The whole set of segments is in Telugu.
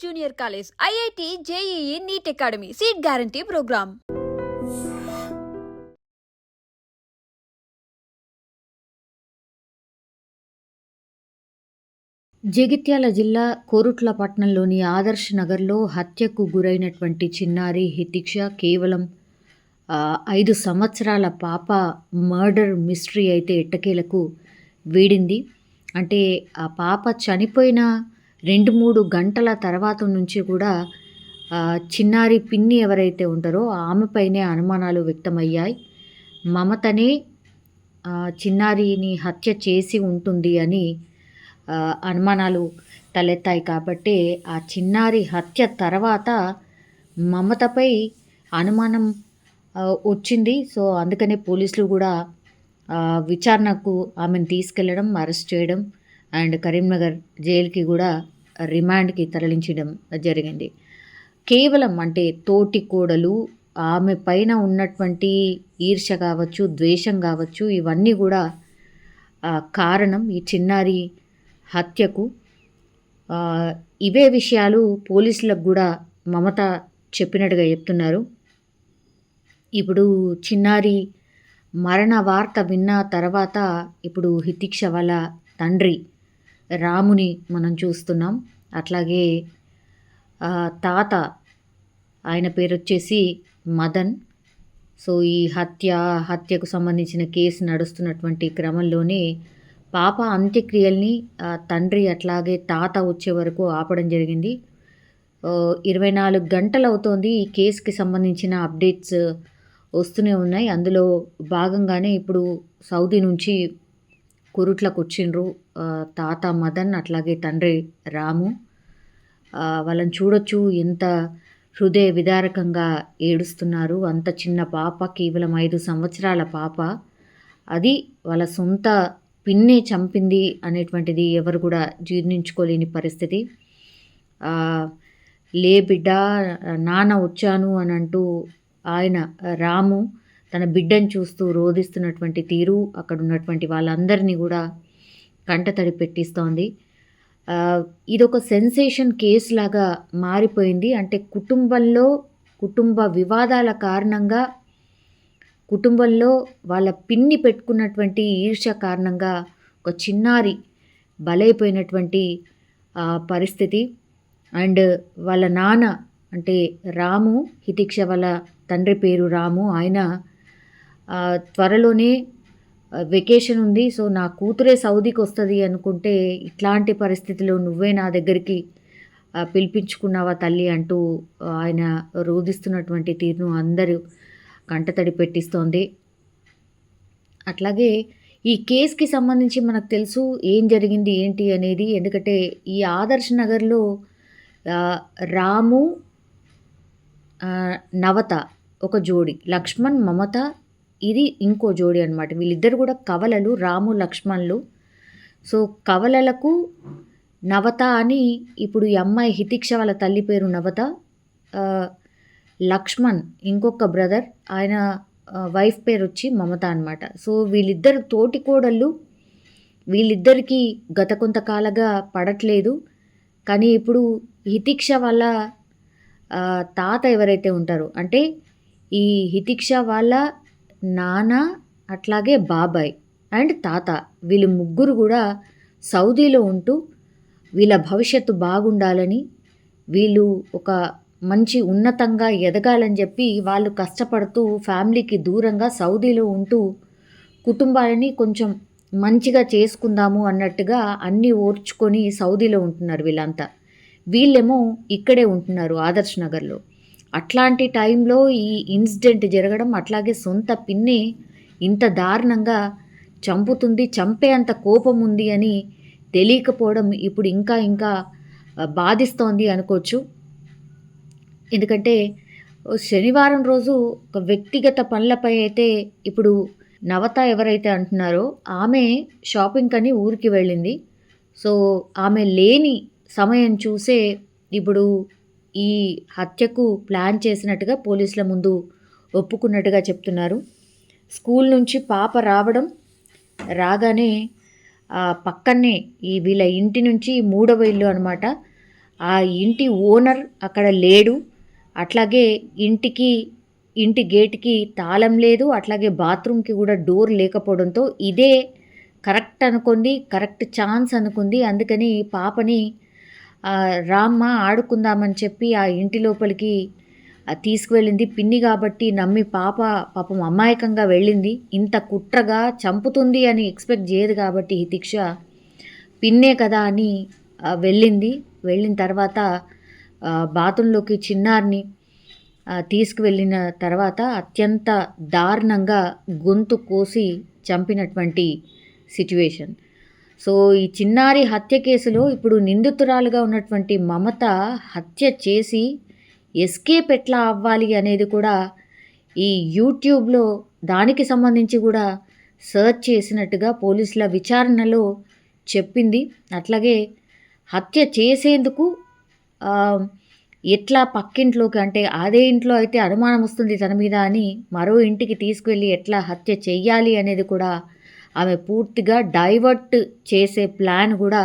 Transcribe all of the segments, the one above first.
Junior college IIT JEE NEET academy. Seat guarantee programme. Jagtial జిల్లా కోరుట్ల పట్టణంలోని ఆదర్శ్ నగర్లో హత్యకు గురైనటువంటి చిన్నారి హితిక్ష కేవలం ఐదు సంవత్సరాల పాప మర్డర్ మిస్టరీ అయితే ఎట్టకేలకు వీడింది. అంటే ఆ పాప చనిపోయిన రెండు మూడు గంటల తర్వాత నుంచి కూడా చిన్నారి పిన్ని ఎవరైతే ఉంటారో ఆమెపైనే అనుమానాలు వ్యక్తమయ్యాయి. మమతనే చిన్నారిని హత్య చేసి ఉంటుంది అని అనుమానాలు తలెత్తాయి కాబట్టి ఆ చిన్నారి హత్య తర్వాత మమతపై అనుమానం వచ్చింది. సో అందుకనే పోలీసులు కూడా విచారణకు ఆమెను తీసుకెళ్ళడం అరెస్ట్ చేయడం అండ్ కరీంనగర్ జైలుకి కూడా రిమాండ్కి తరలించడం జరిగింది. కేవలం అంటే తోటి కోడలు ఆమె పైన ఉన్నటువంటి ఈర్ష కావచ్చు ద్వేషం కావచ్చు ఇవన్నీ కూడా కారణం ఈ చిన్నారి హత్యకు. ఇవే విషయాలు పోలీసులకు కూడా మమత చెప్పినట్టుగా చెప్తున్నారు. ఇప్పుడు చిన్నారి మరణ వార్త విన్న తర్వాత ఇప్పుడు హితిక్ష వాళ్ళ తండ్రి రాముని మనం చూస్తున్నాం. అట్లాగే తాత ఆయన పేరు వచ్చేసి మదన్. సో ఈ హత్య హత్యకు సంబంధించిన కేసు నడుస్తున్నటువంటి క్రమంలోనే పాప అంత్యక్రియల్ని తండ్రి అట్లాగే తాత వచ్చే వరకు ఆపడం జరిగింది. ఇరవై నాలుగు గంటలు అవుతోంది ఈ కేసుకి సంబంధించిన అప్డేట్స్ వస్తూనే ఉన్నాయి. అందులో భాగంగానే ఇప్పుడు సౌదీ నుంచి కురుట్లకు వచ్చిండ్రు తాత మదన్ అట్లాగే తండ్రి రాము. వాళ్ళని చూడొచ్చు ఎంత హృదయ విదారకంగా ఏడుస్తున్నారు. అంత చిన్న పాప కేవలం ఐదు సంవత్సరాల పాప. అది వాళ్ళ సొంత పిన్నే చంపింది అనేటువంటిది ఎవరు కూడా జీర్ణించుకోలేని పరిస్థితి. లే బిడ్డ నాన్న వచ్చాను అని అంటూ ఆయన రాము తన బిడ్డను చూస్తూ రోధిస్తున్నటువంటి తీరు అక్కడ ఉన్నటువంటి వాళ్ళందరినీ కూడా కంటతడి పెట్టిస్తోంది. ఇదొక సెన్సేషన్ కేసు లాగా మారిపోయింది. అంటే కుటుంబంలో కుటుంబ వివాదాల కారణంగా కుటుంబంలో వాళ్ళ పిన్ని పెట్టుకున్నటువంటి ఈర్ష కారణంగా ఒక చిన్నారి బలైపోయినటువంటి పరిస్థితి. అండ్ వాళ్ళ నాన్న అంటే రాము హితిక్ష వాళ్ళ తండ్రి పేరు రాము. ఆయన త్వరలోనే వెకేషన్ ఉంది. సో నా కూతురే సౌదీకి వస్తుంది అనుకుంటే ఇట్లాంటి పరిస్థితిలో నువ్వే నా దగ్గరికి పిలిపించుకున్నావా తల్లి అంటూ ఆయన రోధిస్తున్నటువంటి తీరును అందరూ కంటతడి పెట్టిస్తోంది. అట్లాగే ఈ కేసుకి సంబంధించి మనకు తెలుసు ఏం జరిగింది ఏంటి అనేది. ఎందుకంటే ఈ ఆదర్శ్ నగర్లో రాము నవత ఒక జోడి. లక్ష్మణ్ మమత ఇది ఇంకో జోడి అనమాట వీళ్ళిద్దరు కూడా కవలలు రాము లక్ష్మణ్లు. సో కవలలకు నవత అని ఇప్పుడు ఈ అమ్మాయి హితిక్ష వాళ్ళ తల్లి పేరు నవత. లక్ష్మణ్ ఇంకొక బ్రదర్ ఆయన వైఫ్ పేరు వచ్చి మమత అనమాట సో వీళ్ళిద్దరు తోటి కోడళ్ళు. వీళ్ళిద్దరికీ గత కొంతకాలంగా పడట్లేదు. కానీ ఇప్పుడు హితిక్ష వాళ్ళ తాత ఎవరైతే ఉంటారో అంటే ఈ హితిక్ష వాళ్ళ నాన్న అట్లాగే బాబాయ్ అండ్ తాత వీళ్ళు ముగ్గురు కూడా సౌదీలో ఉంటూ వీళ్ళ భవిష్యత్తు బాగుండాలని వీళ్ళు ఒక మంచి ఉన్నతంగా ఎదగాలని చెప్పి వాళ్ళు కష్టపడుతూ ఫ్యామిలీకి దూరంగా సౌదీలో ఉంటూ కుటుంబాలని కొంచెం మంచిగా చేసుకుందాము అన్నట్టుగా అన్నీ ఓర్చుకొని సౌదీలో ఉంటున్నారు వీళ్ళంతా. వీళ్ళేమో ఇక్కడే ఉంటున్నారు ఆదర్శ్ నగర్లో. అట్లాంటి టైంలో ఈ ఇన్సిడెంట్ జరగడం అట్లాగే సొంత పిన్ని ఇంత దారుణంగా చంపుతుంది చంపే అంత కోపం ఉంది అని తెలియకపోవడం ఇప్పుడు ఇంకా ఇంకా బాధిస్తోంది అనుకోవచ్చు. ఎందుకంటే శనివారం రోజు ఒక వ్యక్తిగత పనులపై అయితే ఇప్పుడు నవత ఎవరైతే అంటున్నారో ఆమె షాపింగ్ అని ఊరికి వెళ్ళింది. సో ఆమె లేని సమయం చూసే ఇప్పుడు ఈ హత్యకు ప్లాన్ చేసినట్టుగా పోలీసుల ముందు ఒప్పుకున్నట్టుగా చెప్తున్నారు. స్కూల్ నుంచి పాప రావడం రాగానే ఆ, పక్కనే ఈ వీళ్ళ ఇంటి నుంచి మూడవ ఇల్లు అనమాట ఆ ఇంటి ఓనర్ అక్కడ లేడు. అట్లాగే ఇంటికి ఇంటి గేట్కి తాళం లేదు. అట్లాగే బాత్రూమ్కి కూడా డోర్ లేకపోవడంతో ఇదే కరెక్ట్ అనుకుంది కరెక్ట్ ఛాన్స్ అనుకుంది. అందుకని పాపని రామ్మ ఆడుకుందామని చెప్పి ఆ ఇంటి లోపలికి తీసుకువెళ్ళింది. పిన్ని కాబట్టి నమ్మి పాప పాపం అమాయకంగా వెళ్ళింది. ఇంత కుట్రగా చంపుతుంది అని ఎక్స్పెక్ట్ చేయదు కాబట్టి హితిక్ష పిన్నే కదా అని వెళ్ళింది. వెళ్ళిన తర్వాత బాత్రూంలోకి చిన్నారిని తీసుకువెళ్ళిన తర్వాత అత్యంత దారుణంగా గొంతు కోసి చంపినటువంటి సిచ్యువేషన్. సో ఈ చిన్నారి హత్య కేసులో ఇప్పుడు నిందితురాలుగా ఉన్నటువంటి మమత హత్య చేసి ఎస్కేప్ ఎట్లా అవ్వాలి అనేది కూడా ఈ యూట్యూబ్లో దానికి సంబంధించి కూడా సర్చ్ చేసినట్టుగా పోలీసుల విచారణలో చెప్పింది. అట్లాగే హత్య చేసేందుకు ఎట్లా పక్కింట్లోకి అంటే అదే ఇంట్లో అయితే అనుమానం వస్తుంది తన మీద అని మరో ఇంటికి తీసుకువెళ్ళి ఎట్లా హత్య చెయ్యాలి అనేది కూడా ఆమె పూర్తిగా డైవర్ట్ చేసే ప్లాన్ కూడా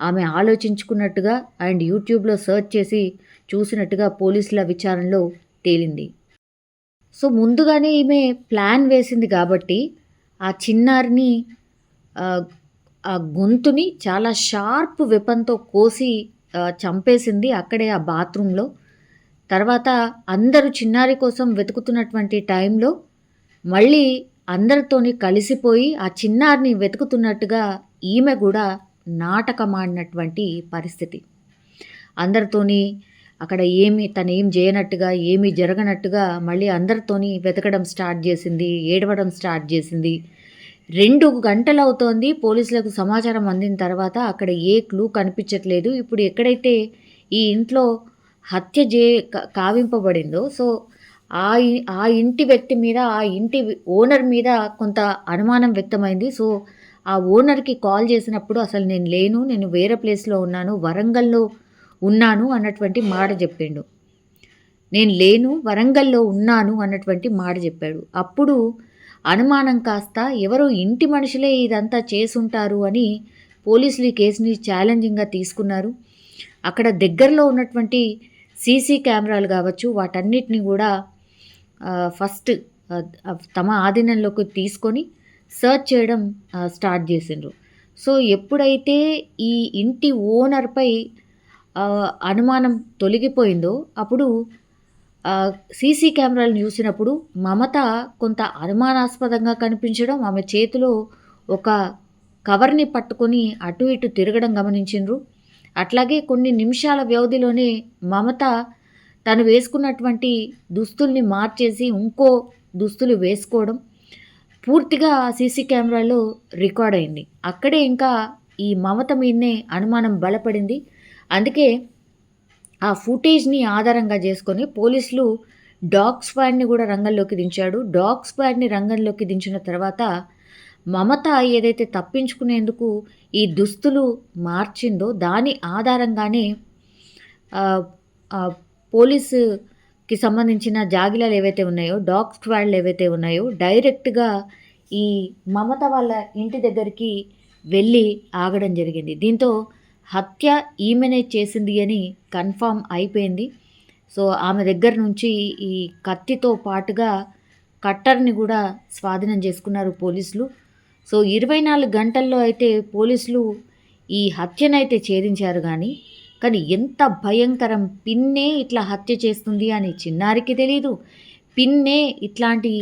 ఆమె ఆలోచించుకున్నట్టుగా అండ్ యూట్యూబ్లో సెర్చ్ చేసి చూసినట్టుగా పోలీసుల విచారణలో తేలింది. సో ముందుగానే ఈమె ప్లాన్ వేసింది కాబట్టి ఆ చిన్నారిని ఆ, గొంతుని చాలా షార్ప్ వెపన్తో కోసి చంపేసింది అక్కడే ఆ బాత్రూంలో. తర్వాత అందరూ చిన్నారి కోసం వెతుకుతున్నటువంటి టైంలో మళ్ళీ అందరితోని కలిసిపోయి ఆ చిన్నారిని వెతుకుతున్నట్టుగా ఈమె కూడా నాటకమాడినటువంటి పరిస్థితి. అందరితోని అక్కడ ఏమి తను ఏం చేయనట్టుగా ఏమీ జరగనట్టుగా మళ్ళీ అందరితోని వెతకడం స్టార్ట్ చేసింది ఏడవడం స్టార్ట్ చేసింది. రెండు గంటలు అవుతోంది పోలీసులకు సమాచారం అందిన తర్వాత అక్కడ ఏ క్లూ కనిపించట్లేదు. ఇప్పుడు ఎక్కడైతే ఈ ఇంట్లో హత్య చే కావింపబడిందో సో ఆ ఆ ఇంటి వ్యక్తి మీద ఆ ఇంటి ఓనర్ మీద కొంత అనుమానం వ్యక్తమైంది. సో ఆ ఓనర్కి కాల్ చేసినప్పుడు అసలు నేను లేను నేను వేరే ప్లేస్లో ఉన్నాను వరంగల్లో ఉన్నాను అన్నటువంటి మాట చెప్పిండు. నేను లేను వరంగల్లో ఉన్నాను అన్నటువంటి మాట చెప్పాడు. అప్పుడు అనుమానం కాస్త ఎవరో ఇంటి మనుషులే ఇదంతా చేసుంటారు అని పోలీసులు ఈ కేసుని ఛాలెంజింగ్గా తీసుకున్నారు. అక్కడ దగ్గరలో ఉన్నటువంటి సీసీ కెమెరాలు కావచ్చు వాటన్నిటిని కూడా ఫస్ట్ తమ ఆధీనంలోకి తీసుకొని సర్చ్ చేయడం స్టార్ట్ చేసిండ్రు. సో ఎప్పుడైతే ఈ ఇంటి ఓనర్పై అనుమానం తొలగిపోయిందో అప్పుడు సీసీ కెమెరాలను చూసినప్పుడు మమత కొంత అనుమానాస్పదంగా కనిపించడం ఆమె చేతిలో ఒక కవర్ని పట్టుకొని అటు ఇటు తిరగడం గమనించిండ్రు. అట్లాగే కొన్ని నిమిషాల వ్యవధిలోనే మమత తను వేసుకున్నటువంటి దుస్తుల్ని మార్చేసి ఇంకో దుస్తులు వేసుకోవడం పూర్తిగా సీసీ కెమెరాలో రికార్డ్ అయింది. అక్కడే ఇంకా ఈ మమత మీదనే అనుమానం బలపడింది. అందుకే ఆ ఫుటేజ్ని ఆధారంగా చేసుకొని పోలీసులు డాగ్ స్క్వాడ్ని కూడా రంగంలోకి దించాడు. డాగ్ స్క్వాడ్ని రంగంలోకి దించిన తర్వాత మమత ఏదైతే తప్పించుకునేందుకు ఈ దుస్తులు మార్చిందో దాని ఆధారంగానే పోలీసుకి సంబంధించిన జాగిలాలు ఏవైతే ఉన్నాయో డాగ్ స్క్వాడ్లు ఏవైతే ఉన్నాయో డైరెక్ట్గా ఈ మమత వాళ్ళ ఇంటి దగ్గరికి వెళ్ళి ఆగడం జరిగింది. దీంతో హత్య ఈమెనే చేసింది అని కన్ఫామ్ అయిపోయింది. సో ఆమె దగ్గర నుంచి ఈ కత్తితో పాటుగా కట్టర్ని కూడా స్వాధీనం చేసుకున్నారు పోలీసులు. సో ఇరవై నాలుగు గంటల్లో అయితే పోలీసులు ఈ హత్యనైతే ఛేదించారు కానీ కానీ ఎంత భయంకరం పిన్నే ఇట్లా హత్య చేస్తుంది అని చిన్నారికి తెలియదు పిన్నే ఇట్లాంటి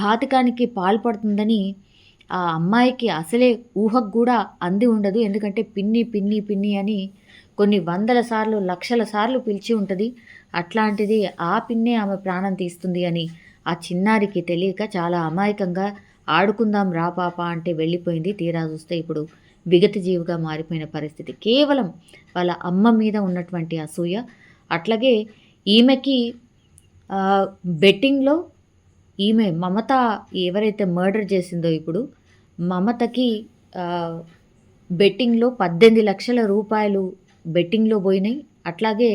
ఘాతకానికి పాల్పడుతుందని ఆ అమ్మాయికి అసలే ఊహకు కూడా అంది ఉండదు. ఎందుకంటే పిన్ని పిన్ని పిన్ని అని కొన్ని వందల సార్లు లక్షల సార్లు పిలిచి ఉంటుంది. అట్లాంటిది ఆ పిన్నే ఆమె ప్రాణం తీస్తుంది అని ఆ చిన్నారికి తెలియక చాలా అమాయకంగా ఆడుకుందాం రా పాప అంటే వెళ్ళిపోయింది. తీరా చూస్తే ఇప్పుడు విగత జీవిగా మారిపోయిన పరిస్థితి. కేవలం వాళ్ళ అమ్మ మీద ఉన్నటువంటి అసూయ అట్లాగే ఈమెకి బెట్టింగ్లో ఈమె మమత ఎవరైతే మర్డర్ చేసిందో ఇప్పుడు మమతకి బెట్టింగ్లో పద్దెనిమిది లక్షల రూపాయలు బెట్టింగ్లో పోయినాయి. అట్లాగే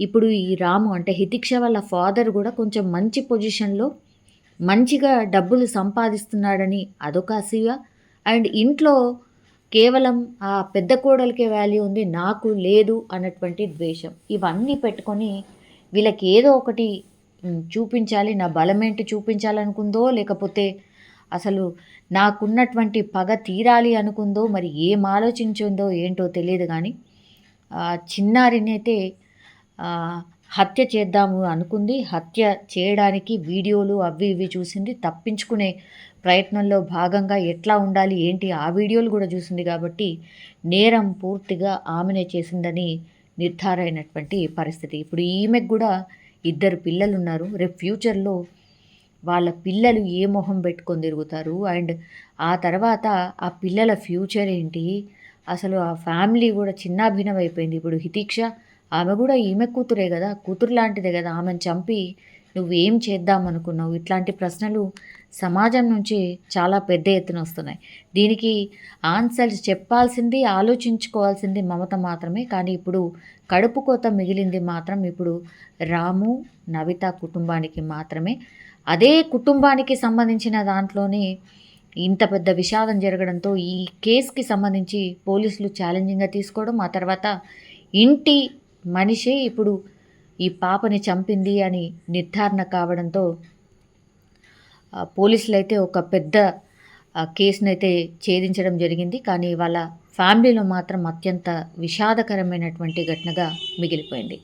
ఇప్పుడు ఈ రాము అంటే హితిక్ష వాళ్ళ ఫాదర్ కూడా కొంచెం మంచి పొజిషన్లో మంచిగా డబ్బులు సంపాదిస్తున్నాడని అదొక అసూయ. అండ్ ఇంట్లో కేవలం ఆ పెద్ద కోడలికే వాల్యూ ఉంది నాకు లేదు అన్నటువంటి ద్వేషం. ఇవన్నీ పెట్టుకొని వీళ్ళకి ఏదో ఒకటి చూపించాలి నా బలమేంటి చూపించాలనుకుందో లేకపోతే అసలు నాకున్నటువంటి పగ తీరాలి అనుకుందో మరి ఏం ఆలోచించిందో ఏంటో తెలియదు కానీ చిన్నారినైతే హత్య చేద్దాము అనుకుంది. హత్య చేయడానికి వీడియోలు అవి ఇవి చూసింది తప్పించుకునే ప్రయత్నంలో భాగంగా ఎట్లా ఉండాలి ఏంటి ఆ వీడియోలు కూడా చూసింది కాబట్టి నేరం పూర్తిగా ఆమెనే చేసిందని నిర్ధారైనటువంటి పరిస్థితి. ఇప్పుడు ఈమెకు కూడా ఇద్దరు పిల్లలు ఉన్నారు రేపు ఫ్యూచర్లో వాళ్ళ పిల్లలు ఏ మొహం పెట్టుకొని తిరుగుతారు? అండ్ ఆ తర్వాత ఆ పిల్లల ఫ్యూచర్ ఏంటి? అసలు ఆ ఫ్యామిలీ కూడా చిన్నాభిన్నం అయిపోయింది. ఇప్పుడు హితీక్ష ఆమె కూడా ఈమె కూతురే కదా కూతురు లాంటిదే కదా. ఆమెను చంపి నువ్వేం చేద్దాం అనుకున్నావు ఇట్లాంటి ప్రశ్నలు సమాజం నుంచి చాలా పెద్ద ఎత్తున వస్తున్నాయి. దీనికి ఆన్సర్స్ చెప్పాల్సింది ఆలోచించుకోవాల్సింది మమత మాత్రమే. కానీ ఇప్పుడు కడుపు కోత మిగిలింది మాత్రం ఇప్పుడు రాము నవిత కుటుంబానికి మాత్రమే. అదే కుటుంబానికి సంబంధించిన దాంట్లోనే ఇంత పెద్ద విషాదం జరగడంతో ఈ కేసుకి సంబంధించి పోలీసులు ఛాలెంజింగ్గా తీసుకోవడం ఆ తర్వాత ఇంటి మనిషే ఇప్పుడు ఈ పాపని చంపింది అని నిర్ధారణ కావడంతో పోలీసులు అయితే ఒక పెద్ద కేసునైతే ఛేదించడం జరిగింది. కానీ వాళ్ళ ఫ్యామిలీలో మాత్రం అత్యంత విషాదకరమైనటువంటి ఘటనగా మిగిలిపోయింది.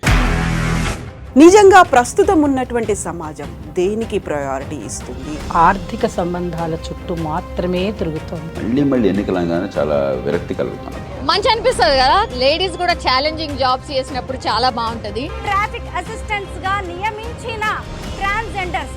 నిజంగా ప్రస్తుతం ఉన్నటువంటి సమాజం దేనికి ప్రయారిటీ ఇస్తుంది? ఆర్థిక సంబంధాల చుట్టూ మాత్రమే తిరుగుతోంది. మళ్ళీ మళ్ళీ ఎన్నికలంగానే చాలా విరక్తి మంచి అనిపిస్తుంది కదా? లేడీస్ కూడా ఛాలెంజింగ్ జాబ్స్ చేసినప్పుడు చాలా బాగుంటది. ట్రాఫిక్ అసిస్టెంట్స్గా నియమించిన ట్రాన్స్జెండర్స్